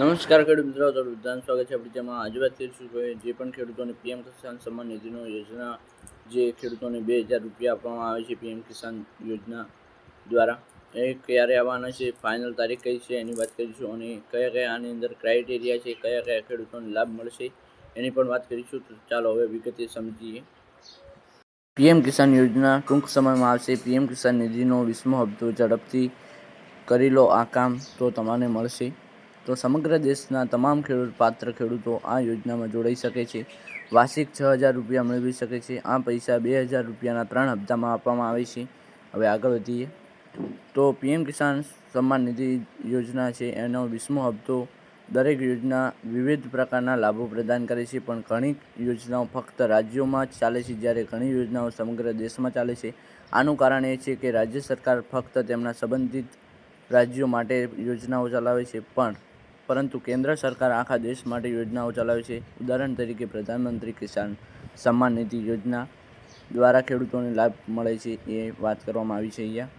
નમસ્કાર ખેડૂત મિત્રો, તમારું બધાનું સ્વાગત છે આપણે જેમાં આજે વાત કરીશું કે જે પણ ખેડૂતોને પીએમ કિસાન સન્માન નિધિનો યોજના, જે ખેડૂતોને બે હજાર રૂપિયા આપવામાં આવે છે પીએમ કિસાન યોજના દ્વારા. એ ક્યારે આવવાના છે ફાઇનલ તારીખ કઈ છે એની વાત કરીશું અને કયા કયા આની અંદર ક્રાઇટેરિયા છે, કયા કયા ખેડૂતોને લાભ મળશે એની પણ વાત કરીશું. તો ચાલો હવે વિગતે સમજીએ. પીએમ કિસાન યોજના ટૂંક સમયમાં આવશે. પીએમ કિસાન નિધિનો વીસમો હપ્તો ઝડપથી કરી લો. આ કામ તો તમને મળશે. તો સમગ્ર દેશના તમામ ખેડૂત, પાત્ર ખેડૂતો આ યોજનામાં જોડાઈ શકે છે. વાર્ષિક છ હજાર રૂપિયા મેળવી શકે છે. આ પૈસા બે હજાર રૂપિયાના ત્રણ હપ્તામાં આપવામાં આવે છે. હવે આગળ વધીએ. તો પીએમ કિસાન સન્માન નિધિ યોજના છે. એનો વીસમો હપ્તો દરેક યોજના વિવિધ પ્રકારના લાભો પ્રદાન કરે છે, પણ ઘણી યોજનાઓ ફક્ત રાજ્યોમાં જ ચાલે છે, જ્યારે ઘણી યોજનાઓ સમગ્ર દેશમાં ચાલે છે. આનું કારણ એ છે કે રાજ્ય સરકાર ફક્ત તેમના સંબંધિત રાજ્યો માટે યોજનાઓ ચલાવે છે, પણ પરંતુ કેન્દ્ર સરકાર આખા દેશ માટે યોજનાઓ ચલાવે છે. ઉદાહરણ તરીકે પ્રધાનમંત્રી કિસાન સન્માન નિધિ યોજના દ્વારા ખેડૂતોને લાભ મળે છે એ વાત કરવામાં આવી છે અહીંયા.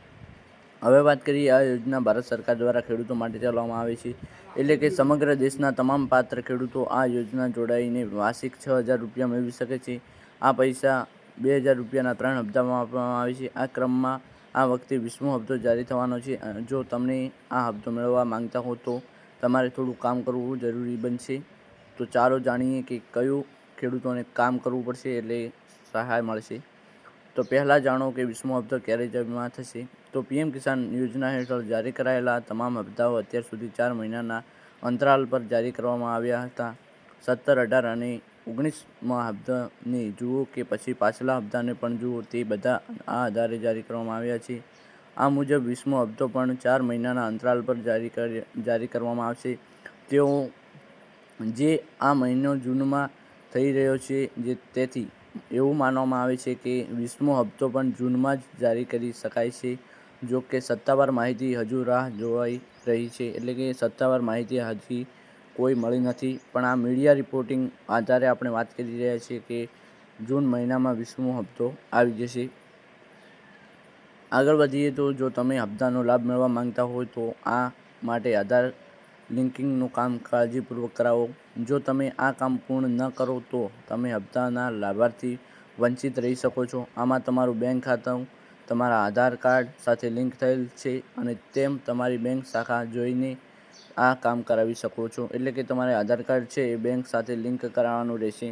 હવે વાત કરીએ આ યોજના ભારત સરકાર દ્વારા ખેડૂતો માટે ચલાવવામાં આવે છે. એટલે કે સમગ્ર દેશના તમામ પાત્ર ખેડૂતો આ યોજના જોડાઈને વાર્ષિક છ હજાર રૂપિયા મેળવી શકે છે. આ પૈસા બે હજાર રૂપિયાના ત્રણ હપ્તામાં આપવામાં આવે છે. આ ક્રમમાં આ વખતે વીસમો હપ્તો જારી થવાનો છે. જો તમને આ હપ્તો મેળવવા માંગતા હો તો તમારે થોડું કામ કરવું જરૂરી બનશે. તો ચાલો જાણીએ કે કયું ખેડૂતોને કામ કરવું પડશે એટલે સહાય મળશે. તો પહેલાં જાણો કે વીસમો હપ્તો ક્યારે જમા થશે? તો પીએમ કિસાન યોજના હેઠળ જારી કરાયેલા તમામ હપ્તાઓ અત્યાર સુધી ચાર મહિનાના અંતરાલ પર જારી કરવામાં આવ્યા હતા. સત્તર, અઢાર અને ઓગણીસમાં હપ્તાને જુઓ કે પછી પાછલા હપ્તાને પણ જુઓ તે બધા આ આધારે જારી કરવામાં આવ્યા છે. આ મુજબ વીસમો હપ્તો પણ ચાર મહિનાના અંતરાલ પર જારી કરી, જારી કરવામાં આવશે. તેઓ જે આ મહિનો જૂનમાં થઈ રહ્યો છે, જે તેથી એવું માનવામાં આવે છે કે વીસમો હપ્તો પણ જૂનમાં જ જારી કરી શકાય છે, જો કે સત્તાવાર માહિતી હજુ રાહ જોવાઈ રહી છે. એટલે કે સત્તાવાર માહિતી હજી કોઈ મળી નથી. પણ આ મીડિયા રિપોર્ટિંગ આધારે આપણે વાત કરી રહ્યા છીએ કે જૂન મહિનામાં વીસમો હપ્તો આવી જશે. આગળ વધીએ તો જો તમે હપ્તાનો લાભ મેળવવા માંગતા હોય તો આ માટે આધાર લિંકિંગનું કામ કાળજીપૂર્વક કરાવો. જો તમે આ કામ પૂર્ણ ન કરો તો તમે હપ્તાના લાભાર્થી વંચિત રહી શકો છો. આમાં તમારું બેંક ખાતું, તમારા આધાર કાર્ડ સાથે લિંક થયેલ છે અને તેમ તમારી બેંક શાખા જોઈને આ કામ કરાવી શકો છો. એટલે કે તમારે આધાર કાર્ડ છે એ બેંક સાથે લિંક કરાવવાનું રહેશે.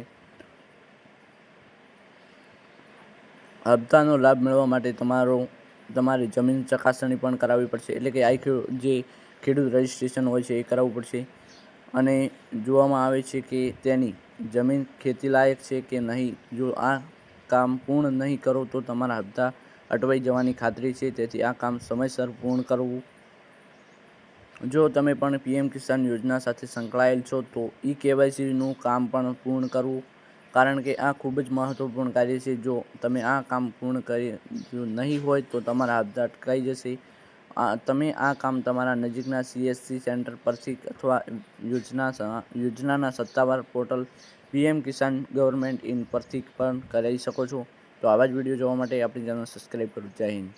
હપ્તાનો લાભ મેળવવા માટે તમારો તમારી જમીન ચકાસણી પણ કરાવવી પડશે. એટલે કે આ જે ખેડૂત રજિસ્ટ્રેશન હોય છે એ કરાવવું પડશે. અને જોવામાં આવે છે કે તેની જમીન ખેતીલાયક છે કે નહીં? જો આ કામ પૂર્ણ નહીં કરો તો તમારા હપ્તા અટવાઈ જવાની ખાતરી છે. તેથી આ કામ સમયસર પૂર્ણ કરવું. જો તમે પણ પીએમ કિસાન યોજના સાથે સંકળાયેલ છો તો ઈ કેવાયસીનું કામ પણ પૂર્ણ કરવું. કારણ કે આ ખૂબ જ મહત્ત્વપૂર્ણ કાર્ય છે. જો તમે આ કામ પૂર્ણ કરી નહીં હોય તો તમારા આપદા અટકાઈ જશે. તમે આ કામ તમારા નજીકના સીએસસી સેન્ટર પરથી અથવા યોજના યોજનાના સત્તાવાર portal PM Kisan government in પરથી પણ કરાવી શકો છો. તો આવા જ વીડિયો જોવા માટે આપણી ચેનલ સબસ્ક્રાઈબ કરો. જય હિન્દ.